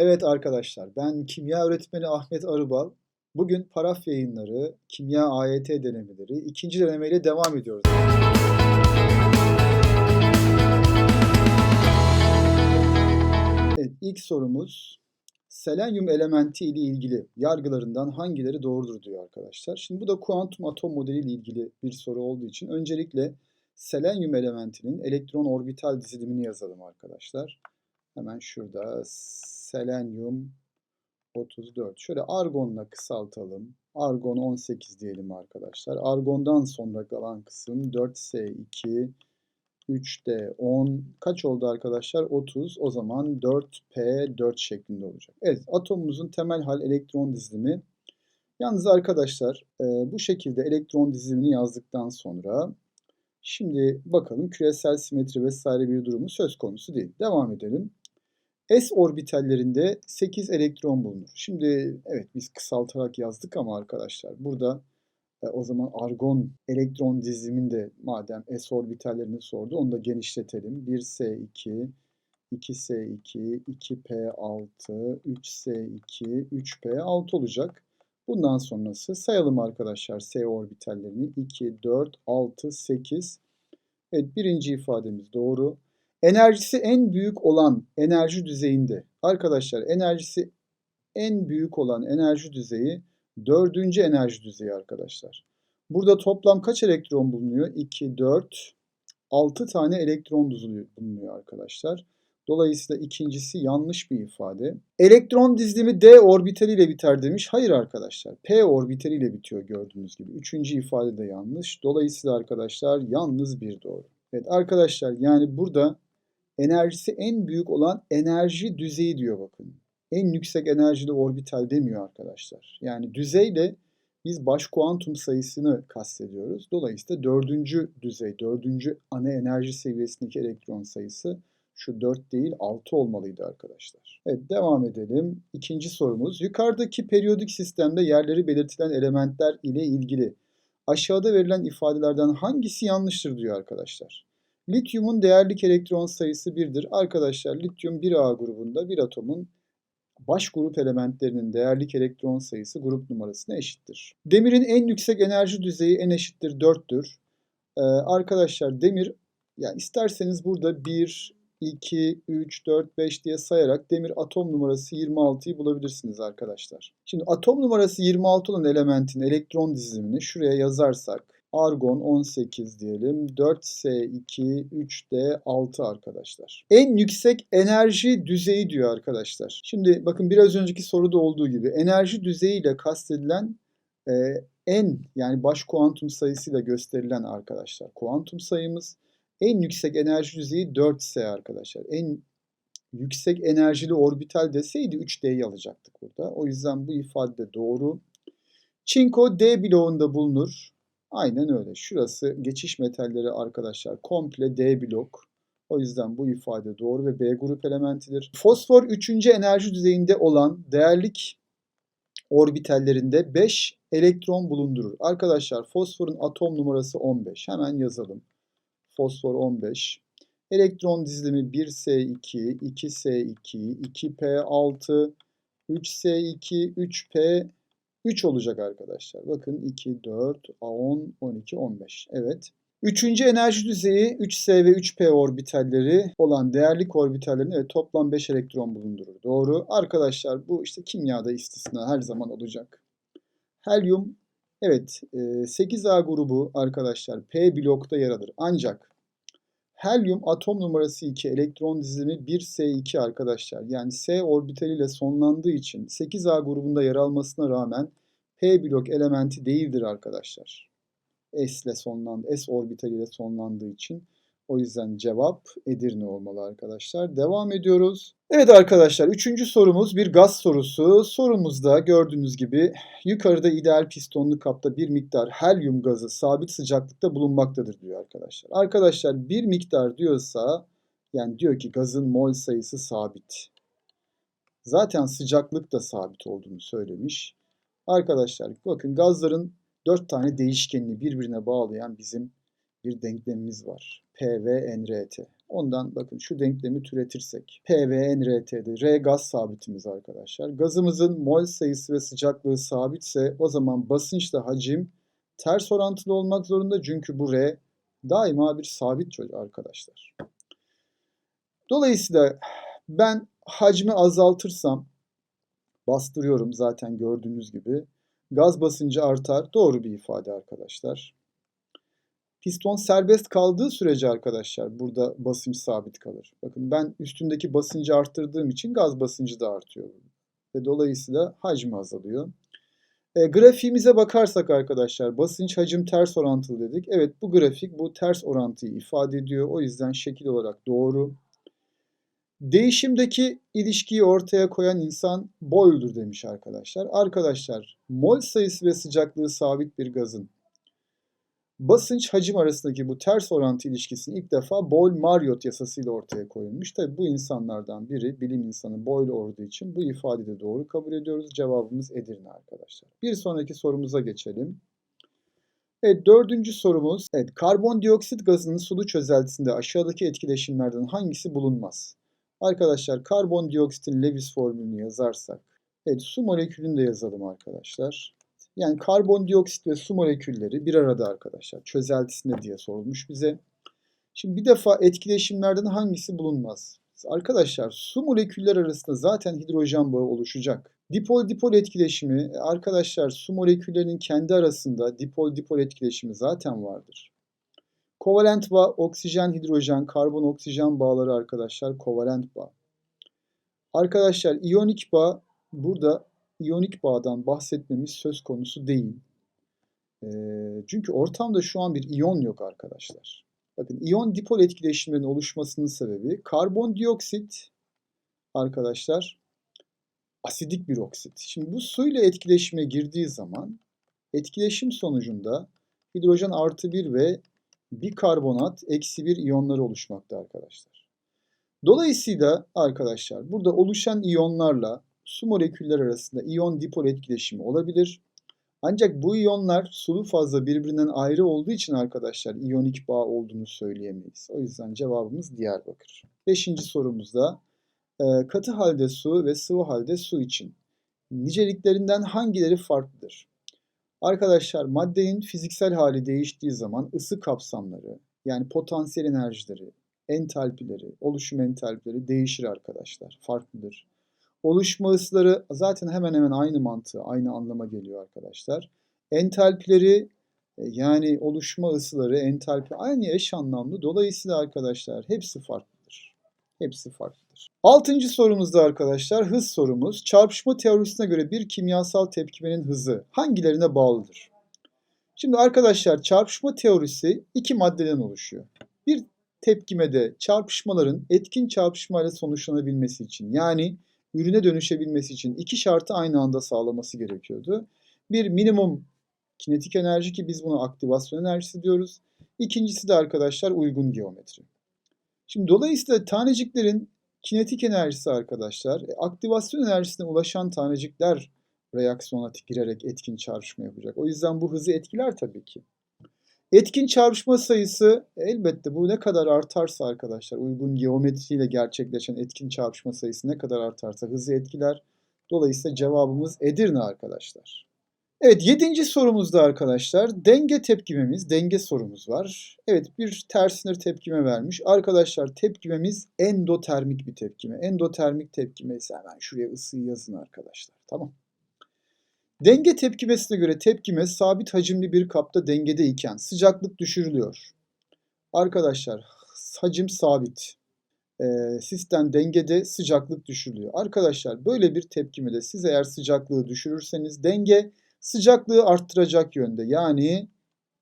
Evet arkadaşlar, ben kimya öğretmeni Ahmet Arıbal. Bugün Paraf Yayınları Kimya AYT denemeleri ikinci denemeyle devam ediyoruz. Evet, ilk sorumuz selenyum elementi ile ilgili yargılarından hangileri doğrudur diyor arkadaşlar. Şimdi bu da kuantum atom modeli ile ilgili bir soru olduğu için öncelikle selenyum elementinin elektron orbital dizilimini yazalım arkadaşlar. Hemen şurada selenyum 34. Şöyle argonla kısaltalım. Argon 18 diyelim arkadaşlar. Argondan sonra kalan kısım 4S2, 3D 10. Kaç oldu arkadaşlar? 30. O zaman 4P4 şeklinde olacak. Evet atomumuzun temel hal elektron dizilimi. Yalnız arkadaşlar bu şekilde elektron dizilimini yazdıktan sonra şimdi bakalım küresel simetri vesaire bir durumu söz konusu değil. Devam edelim. S orbitallerinde 8 elektron bulunur. Şimdi evet biz kısaltarak yazdık ama arkadaşlar burada e, o zaman argon elektron diziliminde madem S orbitallerini sordu onu da genişletelim. 1S2, 2S2, 2P6, 3S2, 3P6 olacak. Bundan sonrası sayalım arkadaşlar S orbitallerini. 2, 4, 6, 8. Evet birinci ifademiz doğru. Enerjisi en büyük olan enerji düzeyinde arkadaşlar enerjisi en büyük olan enerji düzeyi dördüncü enerji düzeyi arkadaşlar. Burada toplam kaç elektron bulunuyor? 2, 4, 6 tane elektron bulunuyor arkadaşlar. Dolayısıyla ikincisi yanlış bir ifade. Elektron dizilimi D orbitali ile biter demiş. Hayır arkadaşlar. P orbitali ile bitiyor gördüğünüz gibi. Üçüncü ifade de yanlış. Dolayısıyla arkadaşlar yalnız bir doğru. Evet arkadaşlar yani burada enerjisi en büyük olan enerji düzeyi diyor bakın. En yüksek enerjili orbital demiyor arkadaşlar. Yani düzeyle biz baş kuantum sayısını kastediyoruz. Dolayısıyla dördüncü düzey, dördüncü ana enerji seviyesindeki elektron sayısı şu 4 değil 6 olmalıydı arkadaşlar. Evet devam edelim. İkinci sorumuz. Yukarıdaki periyodik sistemde yerleri belirtilen elementler ile ilgili aşağıda verilen ifadelerden hangisi yanlıştır diyor arkadaşlar. Lityumun değerlik elektron sayısı 1'dir. Arkadaşlar lityum 1A grubunda bir atomun baş grup elementlerinin değerlik elektron sayısı grup numarasına eşittir. Demirin en yüksek enerji düzeyi n eşittir 4'tür. Ee, arkadaşlar demir yani isterseniz burada 1, 2, 3, 4, 5 diye sayarak demir atom numarası 26'yı bulabilirsiniz arkadaşlar. Şimdi atom numarası 26 olan elementin elektron dizilimini şuraya yazarsak Argon 18 diyelim. 4S2, 3D 6 arkadaşlar. En yüksek enerji düzeyi diyor arkadaşlar. Şimdi bakın biraz önceki soruda olduğu gibi enerji düzeyiyle kastedilen e, en yani baş kuantum sayısıyla gösterilen arkadaşlar. Kuantum sayımız en yüksek enerji düzeyi 4S arkadaşlar. En yüksek enerjili orbital deseydi 3D'yi alacaktık burada. O yüzden bu ifade doğru. Çinko D bloğunda bulunur. Aynen öyle. Şurası geçiş metalleri arkadaşlar komple D blok. O yüzden bu ifade doğru ve B grup elementidir. Fosfor 3. enerji düzeyinde olan değerlik orbitallerinde 5 elektron bulundurur. Arkadaşlar fosforun atom numarası 15. Hemen yazalım. Fosfor 15. Elektron dizilimi 1S2, 2S2, 2P6, 3S2, 3P 3 olacak arkadaşlar. Bakın 2, 4, 10, 12, 15. Evet. Üçüncü enerji düzeyi 3s ve 3p orbitalleri olan değerlik orbitallerin evet, toplam 5 elektron bulundurur. Doğru. Arkadaşlar bu işte kimyada istisna her zaman olacak. Helyum evet 8A grubu arkadaşlar P blokta yer alır. Ancak helyum atom numarası 2 elektron dizilimi 1s2 arkadaşlar. Yani s orbitaliyle sonlandığı için 8A grubunda yer almasına rağmen P blok elementi değildir arkadaşlar. S ile sonlandı, S orbitaliyle sonlandığı için. O yüzden cevap Edirne olmalı arkadaşlar. Devam ediyoruz. Evet arkadaşlar üçüncü sorumuz bir gaz sorusu. Sorumuzda gördüğünüz gibi yukarıda ideal pistonlu kapta bir miktar helyum gazı sabit sıcaklıkta bulunmaktadır diyor arkadaşlar. Arkadaşlar bir miktar diyorsa yani diyor ki gazın mol sayısı sabit. Zaten sıcaklık da sabit olduğunu söylemiş. Arkadaşlar bakın gazların 4 tane değişkenini birbirine bağlayan bizim bir denklemimiz var. P, V, N, R, T. Ondan bakın şu denklemi türetirsek. P ve NRT'de R gaz sabitimiz arkadaşlar. Gazımızın mol sayısı ve sıcaklığı sabitse o zaman basınçla hacim ters orantılı olmak zorunda. Çünkü bu R daima bir sabit çocuk arkadaşlar. Dolayısıyla ben hacmi azaltırsam bastırıyorum zaten gördüğünüz gibi. Gaz basıncı artar. Doğru bir ifade arkadaşlar. Piston serbest kaldığı sürece arkadaşlar burada basınç sabit kalır. Bakın ben üstündeki basıncı arttırdığım için gaz basıncı da artıyor. Ve dolayısıyla hacmi azalıyor. E, grafiğimize bakarsak arkadaşlar basınç hacim ters orantılı dedik. Evet bu grafik bu ters orantıyı ifade ediyor. O yüzden şekil olarak doğru. Değişimdeki ilişkiyi ortaya koyan insan Boyle'dur demiş arkadaşlar. Arkadaşlar mol sayısı ve sıcaklığı sabit bir gazın basınç hacim arasındaki bu ters orantı ilişkisini ilk defa Boyle-Marriott yasasıyla ortaya koyulmuş. Tabi bu insanlardan biri bilim insanı Boyle olduğu için bu ifadeyi de doğru kabul ediyoruz. Cevabımız Edirne arkadaşlar. Bir sonraki sorumuza geçelim. Evet dördüncü sorumuz. Evet karbondioksit gazının sulu çözeltisinde aşağıdaki etkileşimlerden hangisi bulunmaz? Arkadaşlar karbondioksitin Lewis formülünü yazarsak. Evet su molekülünü de yazalım arkadaşlar. Yani karbondioksit ve su molekülleri bir arada arkadaşlar. Çözeltisinde diye sorulmuş bize. Şimdi bir defa etkileşimlerden hangisi bulunmaz? Arkadaşlar su moleküller arasında zaten hidrojen bağı oluşacak. Dipol-dipol etkileşimi arkadaşlar su moleküllerinin kendi arasında dipol-dipol etkileşimi zaten vardır. Kovalent bağ oksijen hidrojen karbon oksijen bağları arkadaşlar kovalent bağ. Arkadaşlar iyonik bağ burada iyonik bağdan bahsetmemiz söz konusu değil. E, çünkü ortamda şu an bir iyon yok arkadaşlar. Bakın iyon dipol etkileşimlerinin oluşmasının sebebi karbondioksit arkadaşlar asidik bir oksit. Şimdi bu suyla etkileşime girdiği zaman etkileşim sonucunda hidrojen artı 1 ve bikarbonat eksi 1 iyonları oluşmakta arkadaşlar. Dolayısıyla arkadaşlar burada oluşan iyonlarla su moleküller arasında iyon dipol etkileşimi olabilir. Ancak bu iyonlar sulu fazla birbirinden ayrı olduğu için arkadaşlar iyonik bağ olduğunu söyleyemeyiz. O yüzden cevabımız Diyarbakır. Beşinci sorumuzda e, katı halde su ve sıvı halde su için niceliklerinden hangileri farklıdır? Arkadaşlar maddenin fiziksel hali değiştiği zaman ısı kapsamları yani potansiyel enerjileri, entalpileri, oluşum entalpileri değişir arkadaşlar. Farklıdır. Oluşma ısıları zaten hemen hemen aynı mantığı, aynı anlama geliyor arkadaşlar. Entalpileri e, yani oluşma ısıları, entalpi aynı eş anlamlı. Dolayısıyla arkadaşlar hepsi farklıdır. Hepsi farklıdır. Altıncı sorumuzda arkadaşlar hız sorumuz. Çarpışma teorisine göre bir kimyasal tepkimenin hızı hangilerine bağlıdır? Şimdi arkadaşlar çarpışma teorisi iki maddeden oluşuyor. Bir tepkimede çarpışmaların etkin çarpışmayla sonuçlanabilmesi için yani ürüne dönüşebilmesi için iki şartı aynı anda sağlaması gerekiyordu. Bir minimum kinetik enerji ki biz buna aktivasyon enerjisi diyoruz. İkincisi de arkadaşlar uygun geometri. Şimdi dolayısıyla taneciklerin kinetik enerjisi arkadaşlar e, aktivasyon enerjisine ulaşan tanecikler reaksiyona girerek etkin çarpışma yapacak. O yüzden bu hızı etkiler tabii ki. Etkin çarpışma sayısı elbette bu ne kadar artarsa arkadaşlar uygun geometriyle gerçekleşen etkin çarpışma sayısı ne kadar artarsa hızı etkiler. Dolayısıyla cevabımız Edirne arkadaşlar. Evet yedinci sorumuzda arkadaşlar denge tepkimemiz, denge sorumuz var. Evet bir tersinir tepkime vermiş. Arkadaşlar tepkimemiz endotermik bir tepkime. Endotermik tepkime ise hemen şuraya ısıyı yazın arkadaşlar. Tamam. Denge tepkimesine göre tepkime sabit hacimli bir kapta dengede iken sıcaklık düşürülüyor. Arkadaşlar hacim sabit. Ee, sistem dengede sıcaklık düşürülüyor. Arkadaşlar böyle bir tepkimede siz eğer sıcaklığı düşürürseniz denge sıcaklığı arttıracak yönde. Yani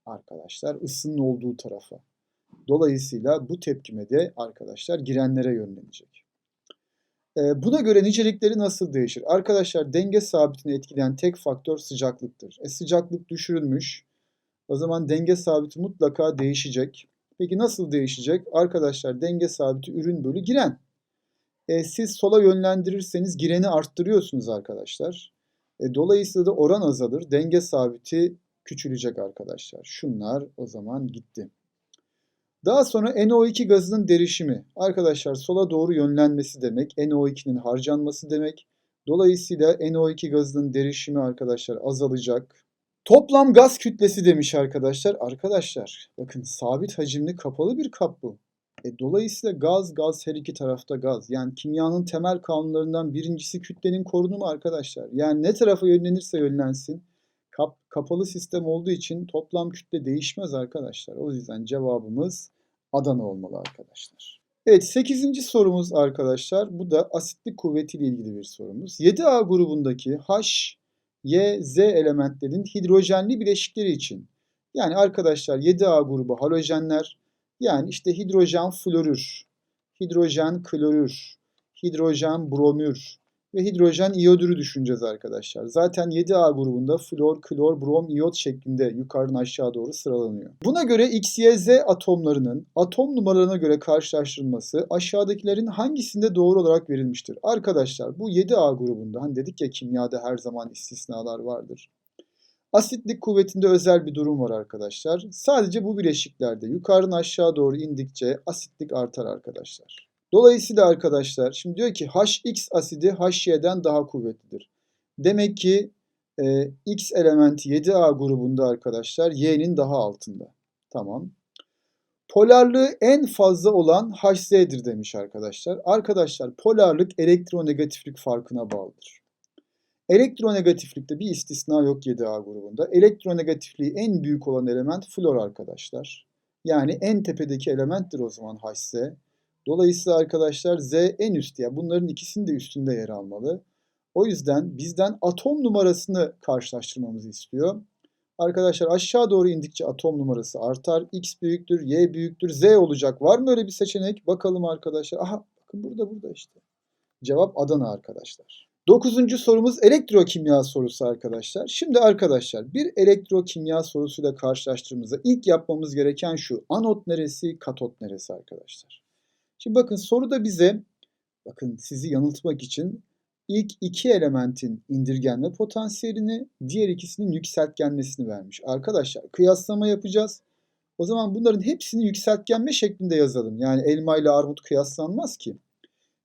arkadaşlar ısının olduğu tarafa. Dolayısıyla bu tepkimede arkadaşlar girenlere yönlenecek. Ee, buna göre nicelikleri nasıl değişir? Arkadaşlar denge sabitini etkileyen tek faktör sıcaklıktır. E, sıcaklık düşürülmüş. O zaman denge sabiti mutlaka değişecek. Peki nasıl değişecek? Arkadaşlar denge sabiti ürün bölü giren. E, siz sola yönlendirirseniz gireni arttırıyorsunuz arkadaşlar. E, dolayısıyla da oran azalır. Denge sabiti küçülecek arkadaşlar. Şunlar o zaman gitti. Daha sonra NO2 gazının derişimi. Arkadaşlar sola doğru yönlenmesi demek. NO2'nin harcanması demek. Dolayısıyla NO2 gazının derişimi arkadaşlar azalacak. Toplam gaz kütlesi demiş arkadaşlar. Arkadaşlar bakın sabit hacimli kapalı bir kap bu. E, dolayısıyla gaz gaz her iki tarafta gaz. Yani kimyanın temel kanunlarından birincisi kütlenin korunumu arkadaşlar. Yani ne tarafa yönlenirse yönlensin kap, kapalı sistem olduğu için toplam kütle değişmez arkadaşlar. O yüzden cevabımız Adana olmalı arkadaşlar. Evet 8. sorumuz arkadaşlar. Bu da asitlik kuvvetiyle ilgili bir sorumuz. 7A grubundaki H, Y, Z elementlerin hidrojenli bileşikleri için. Yani arkadaşlar 7A grubu halojenler. Yani işte hidrojen florür, hidrojen klorür, hidrojen bromür, ve hidrojen iyodürü düşüneceğiz arkadaşlar. Zaten 7A grubunda flor, klor, brom, iyot şeklinde yukarıdan aşağı doğru sıralanıyor. Buna göre X, Y, Z atomlarının atom numaralarına göre karşılaştırılması aşağıdakilerin hangisinde doğru olarak verilmiştir? Arkadaşlar bu 7A grubunda hani dedik ya kimyada her zaman istisnalar vardır. Asitlik kuvvetinde özel bir durum var arkadaşlar. Sadece bu bileşiklerde yukarıdan aşağı doğru indikçe asitlik artar arkadaşlar. Dolayısıyla arkadaşlar şimdi diyor ki HX asidi HY'den daha kuvvetlidir. Demek ki e, X elementi 7A grubunda arkadaşlar Y'nin daha altında. Tamam. Polarlığı en fazla olan HZ'dir demiş arkadaşlar. Arkadaşlar polarlık elektronegatiflik farkına bağlıdır. Elektronegatiflikte bir istisna yok 7A grubunda. Elektronegatifliği en büyük olan element flor arkadaşlar. Yani en tepedeki elementtir o zaman HZ. Dolayısıyla arkadaşlar Z en üst ya bunların ikisinin de üstünde yer almalı. O yüzden bizden atom numarasını karşılaştırmamızı istiyor. Arkadaşlar aşağı doğru indikçe atom numarası artar. X büyüktür, Y büyüktür, Z olacak. Var mı öyle bir seçenek? Bakalım arkadaşlar. Aha bakın burada burada işte. Cevap Adana arkadaşlar. Dokuzuncu sorumuz elektrokimya sorusu arkadaşlar. Şimdi arkadaşlar bir elektrokimya sorusuyla karşılaştırdığımızda ilk yapmamız gereken şu. Anot neresi, katot neresi arkadaşlar? Şimdi bakın soruda bize bakın sizi yanıltmak için ilk iki elementin indirgenme potansiyelini, diğer ikisinin yükseltgenmesini vermiş. Arkadaşlar kıyaslama yapacağız. O zaman bunların hepsini yükseltgenme şeklinde yazalım. Yani elma ile armut kıyaslanmaz ki.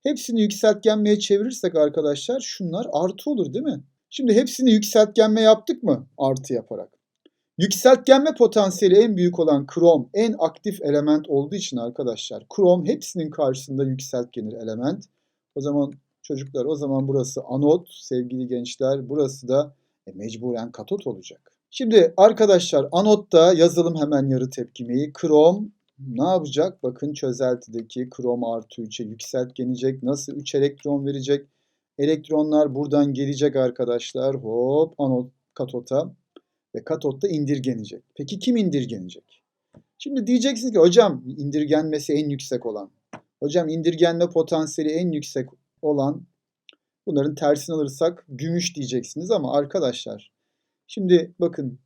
Hepsini yükseltgenmeye çevirirsek arkadaşlar şunlar artı olur değil mi? Şimdi hepsini yükseltgenme yaptık mı? Artı yaparak. Yükseltgenme potansiyeli en büyük olan krom en aktif element olduğu için arkadaşlar krom hepsinin karşısında yükseltgenir element. O zaman çocuklar o zaman burası anot sevgili gençler burası da e, mecburen katot olacak. Şimdi arkadaşlar anotta yazalım hemen yarı tepkimeyi. Krom ne yapacak? Bakın çözeltideki krom artı 3'e yükseltgenecek. Nasıl 3 elektron verecek? Elektronlar buradan gelecek arkadaşlar. Hop anot katota ve katotta indirgenecek. Peki kim indirgenecek? Şimdi diyeceksiniz ki hocam indirgenmesi en yüksek olan. Hocam indirgenme potansiyeli en yüksek olan bunların tersini alırsak gümüş diyeceksiniz ama arkadaşlar şimdi bakın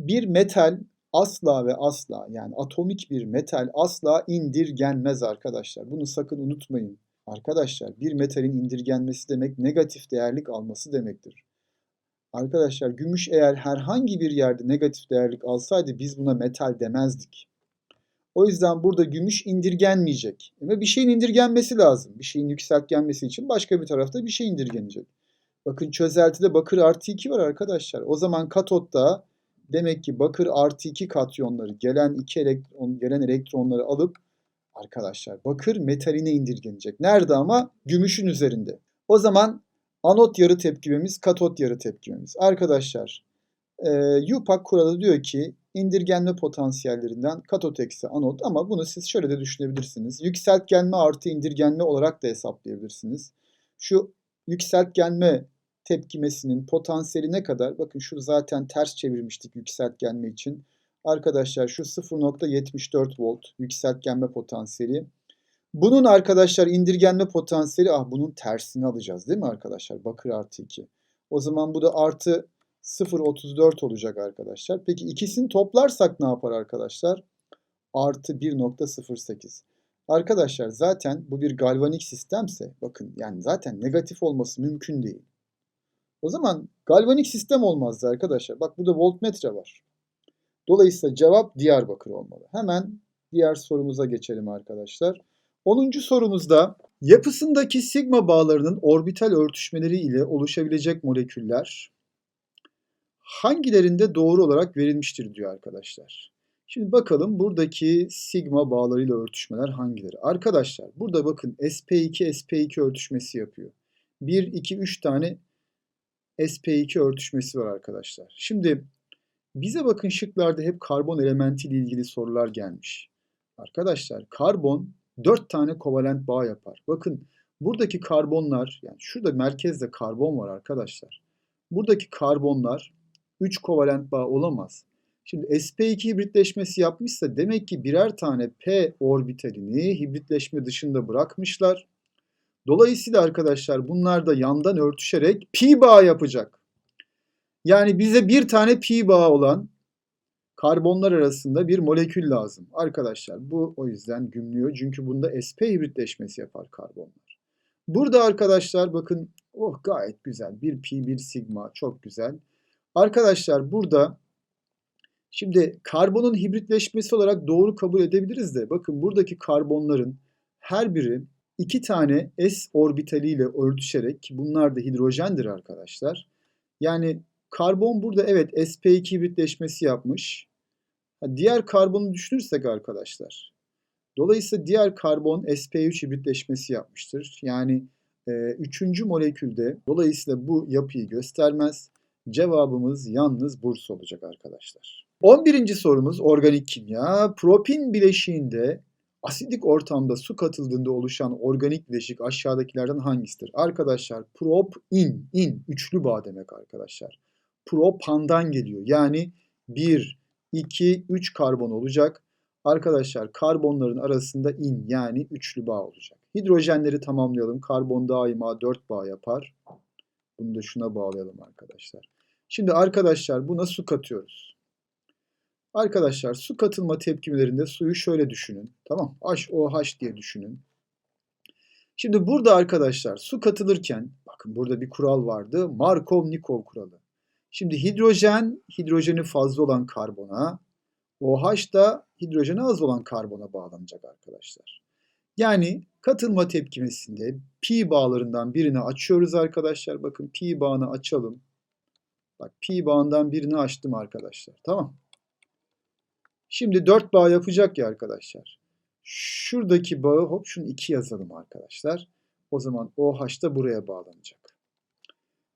bir metal asla ve asla yani atomik bir metal asla indirgenmez arkadaşlar. Bunu sakın unutmayın. Arkadaşlar bir metalin indirgenmesi demek negatif değerlik alması demektir. Arkadaşlar gümüş eğer herhangi bir yerde negatif değerlik alsaydı biz buna metal demezdik. O yüzden burada gümüş indirgenmeyecek. Ve bir şeyin indirgenmesi lazım. Bir şeyin yükseltgenmesi için başka bir tarafta bir şey indirgenecek. Bakın çözeltide bakır artı 2 var arkadaşlar. O zaman katotta demek ki bakır artı 2 katyonları gelen iki elektron, gelen elektronları alıp arkadaşlar bakır metaline indirgenecek. Nerede ama? Gümüşün üzerinde. O zaman Anot yarı tepkimemiz, katot yarı tepkimemiz. Arkadaşlar, e, UPAC kuralı diyor ki indirgenme potansiyellerinden katot eksi anot ama bunu siz şöyle de düşünebilirsiniz. Yükseltgenme artı indirgenme olarak da hesaplayabilirsiniz. Şu yükseltgenme tepkimesinin potansiyeli ne kadar? Bakın şu zaten ters çevirmiştik yükseltgenme için. Arkadaşlar şu 0.74 volt yükseltgenme potansiyeli. Bunun arkadaşlar indirgenme potansiyeli ah bunun tersini alacağız değil mi arkadaşlar? Bakır artı 2. O zaman bu da artı 0.34 olacak arkadaşlar. Peki ikisini toplarsak ne yapar arkadaşlar? Artı 1.08. Arkadaşlar zaten bu bir galvanik sistemse bakın yani zaten negatif olması mümkün değil. O zaman galvanik sistem olmazdı arkadaşlar. Bak burada voltmetre var. Dolayısıyla cevap Diyarbakır olmalı. Hemen Diğer sorumuza geçelim arkadaşlar. 10. sorumuzda yapısındaki sigma bağlarının orbital örtüşmeleri ile oluşabilecek moleküller hangilerinde doğru olarak verilmiştir diyor arkadaşlar. Şimdi bakalım buradaki sigma bağlarıyla örtüşmeler hangileri? Arkadaşlar burada bakın sp2 sp2 örtüşmesi yapıyor. 1 2 3 tane sp2 örtüşmesi var arkadaşlar. Şimdi bize bakın şıklarda hep karbon elementiyle ilgili sorular gelmiş. Arkadaşlar karbon 4 tane kovalent bağ yapar. Bakın buradaki karbonlar yani şurada merkezde karbon var arkadaşlar. Buradaki karbonlar 3 kovalent bağ olamaz. Şimdi sp2 hibritleşmesi yapmışsa demek ki birer tane p orbitalini hibritleşme dışında bırakmışlar. Dolayısıyla arkadaşlar bunlar da yandan örtüşerek pi bağ yapacak. Yani bize bir tane pi bağı olan karbonlar arasında bir molekül lazım. Arkadaşlar bu o yüzden gümlüyor. Çünkü bunda sp hibritleşmesi yapar karbonlar. Burada arkadaşlar bakın oh gayet güzel. Bir pi bir sigma çok güzel. Arkadaşlar burada şimdi karbonun hibritleşmesi olarak doğru kabul edebiliriz de bakın buradaki karbonların her biri iki tane s orbitaliyle örtüşerek ki bunlar da hidrojendir arkadaşlar. Yani karbon burada evet sp2 hibritleşmesi yapmış. Diğer karbonu düşünürsek arkadaşlar. Dolayısıyla diğer karbon sp3 hibritleşmesi yapmıştır. Yani e, üçüncü molekülde dolayısıyla bu yapıyı göstermez. Cevabımız yalnız burs olacak arkadaşlar. 11. sorumuz organik kimya. Propin bileşiğinde asidik ortamda su katıldığında oluşan organik bileşik aşağıdakilerden hangisidir? Arkadaşlar prop in, in üçlü bağ demek arkadaşlar. Propandan geliyor. Yani 1, 2, 3 karbon olacak. Arkadaşlar karbonların arasında in yani üçlü bağ olacak. Hidrojenleri tamamlayalım. Karbon daima 4 bağ yapar. Bunu da şuna bağlayalım arkadaşlar. Şimdi arkadaşlar buna su katıyoruz. Arkadaşlar su katılma tepkimelerinde suyu şöyle düşünün. Tamam HOH diye düşünün. Şimdi burada arkadaşlar su katılırken bakın burada bir kural vardı. Markov-Nikov kuralı. Şimdi hidrojen hidrojeni fazla olan karbona, OH da hidrojeni az olan karbona bağlanacak arkadaşlar. Yani katılma tepkimesinde pi bağlarından birini açıyoruz arkadaşlar. Bakın pi bağını açalım. Bak pi bağından birini açtım arkadaşlar. Tamam. Şimdi 4 bağ yapacak ya arkadaşlar. Şuradaki bağı hop şunu 2 yazalım arkadaşlar. O zaman OH da buraya bağlanacak.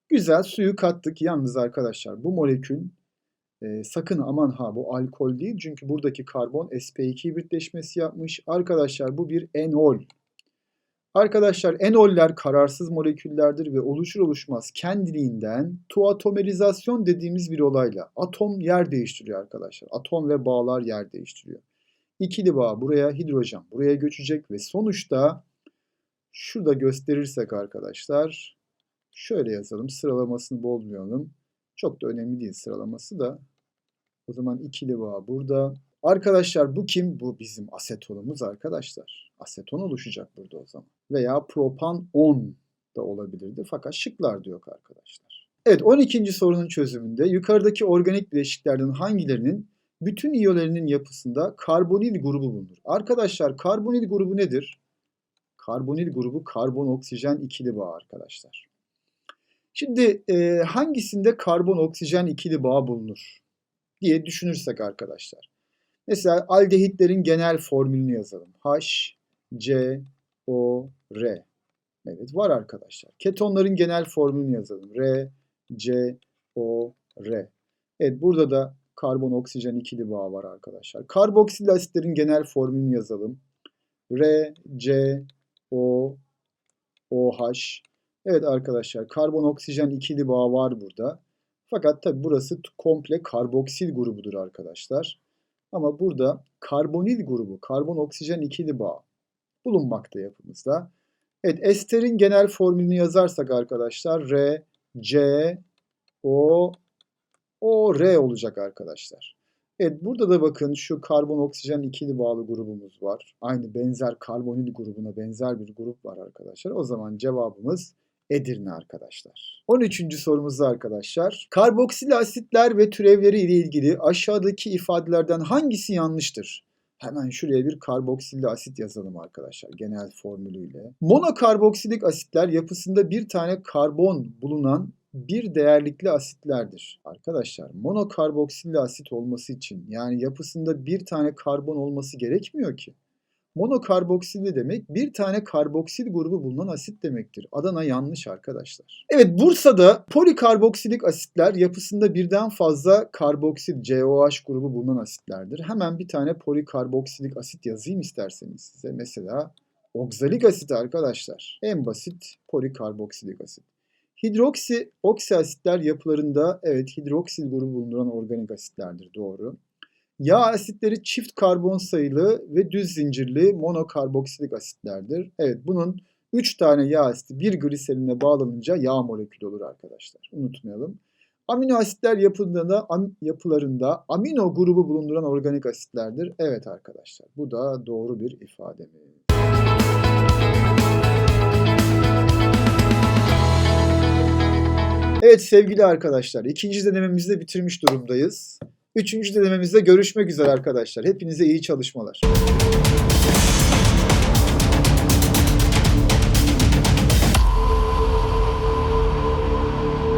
Güzel suyu kattık. Yalnız arkadaşlar bu molekül e, sakın aman ha bu alkol değil. Çünkü buradaki karbon sp2 hibritleşmesi yapmış. Arkadaşlar bu bir enol. Arkadaşlar enoller kararsız moleküllerdir ve oluşur oluşmaz kendiliğinden tuatomerizasyon dediğimiz bir olayla atom yer değiştiriyor arkadaşlar. Atom ve bağlar yer değiştiriyor. İkili bağ buraya hidrojen buraya göçecek ve sonuçta şurada gösterirsek arkadaşlar şöyle yazalım sıralamasını bozmayalım. Çok da önemli değil sıralaması da. O zaman ikili bağ burada. Arkadaşlar bu kim? Bu bizim asetonumuz arkadaşlar. Aseton oluşacak burada o zaman. Veya propan 10 da olabilirdi. Fakat şıklar diyor arkadaşlar. Evet 12. sorunun çözümünde yukarıdaki organik bileşiklerden hangilerinin bütün iyolerinin yapısında karbonil grubu bulunur? Arkadaşlar karbonil grubu nedir? Karbonil grubu karbon oksijen ikili bağ arkadaşlar. Şimdi e, hangisinde karbon oksijen ikili bağ bulunur diye düşünürsek arkadaşlar. Mesela aldehitlerin genel formülünü yazalım. H, C, O, R. Evet var arkadaşlar. Ketonların genel formülünü yazalım. R, C, O, R. Evet burada da karbon oksijen ikili bağ var arkadaşlar. Karboksil asitlerin genel formülünü yazalım. R, C, O, OH. Evet arkadaşlar karbon oksijen ikili bağ var burada. Fakat tabi burası komple karboksil grubudur arkadaşlar. Ama burada karbonil grubu, karbon oksijen ikili bağ bulunmakta yapımızda. Evet esterin genel formülünü yazarsak arkadaşlar R, C, O, O, R olacak arkadaşlar. Evet burada da bakın şu karbon oksijen ikili bağlı grubumuz var. Aynı benzer karbonil grubuna benzer bir grup var arkadaşlar. O zaman cevabımız Edirne arkadaşlar. 13. sorumuzda arkadaşlar. Karboksil asitler ve türevleri ile ilgili aşağıdaki ifadelerden hangisi yanlıştır? Hemen şuraya bir karboksilli asit yazalım arkadaşlar genel formülüyle. Monokarboksilik asitler yapısında bir tane karbon bulunan bir değerlikli asitlerdir. Arkadaşlar monokarboksilli asit olması için yani yapısında bir tane karbon olması gerekmiyor ki. Monokarboksilli demek bir tane karboksil grubu bulunan asit demektir. Adana yanlış arkadaşlar. Evet Bursa'da polikarboksilik asitler yapısında birden fazla karboksil COH grubu bulunan asitlerdir. Hemen bir tane polikarboksilik asit yazayım isterseniz size. Mesela oksalik asit arkadaşlar. En basit polikarboksilik asit. Hidroksi oksi asitler yapılarında evet hidroksil grubu bulunduran organik asitlerdir doğru. Yağ asitleri çift karbon sayılı ve düz zincirli monokarboksilik asitlerdir. Evet bunun 3 tane yağ asiti bir gliserine bağlanınca yağ molekülü olur arkadaşlar. Unutmayalım. Amino asitler yapılarında, am, yapılarında amino grubu bulunduran organik asitlerdir. Evet arkadaşlar bu da doğru bir ifade? Evet sevgili arkadaşlar ikinci denememizi de bitirmiş durumdayız. Üçüncü denememizde görüşmek üzere arkadaşlar. Hepinize iyi çalışmalar.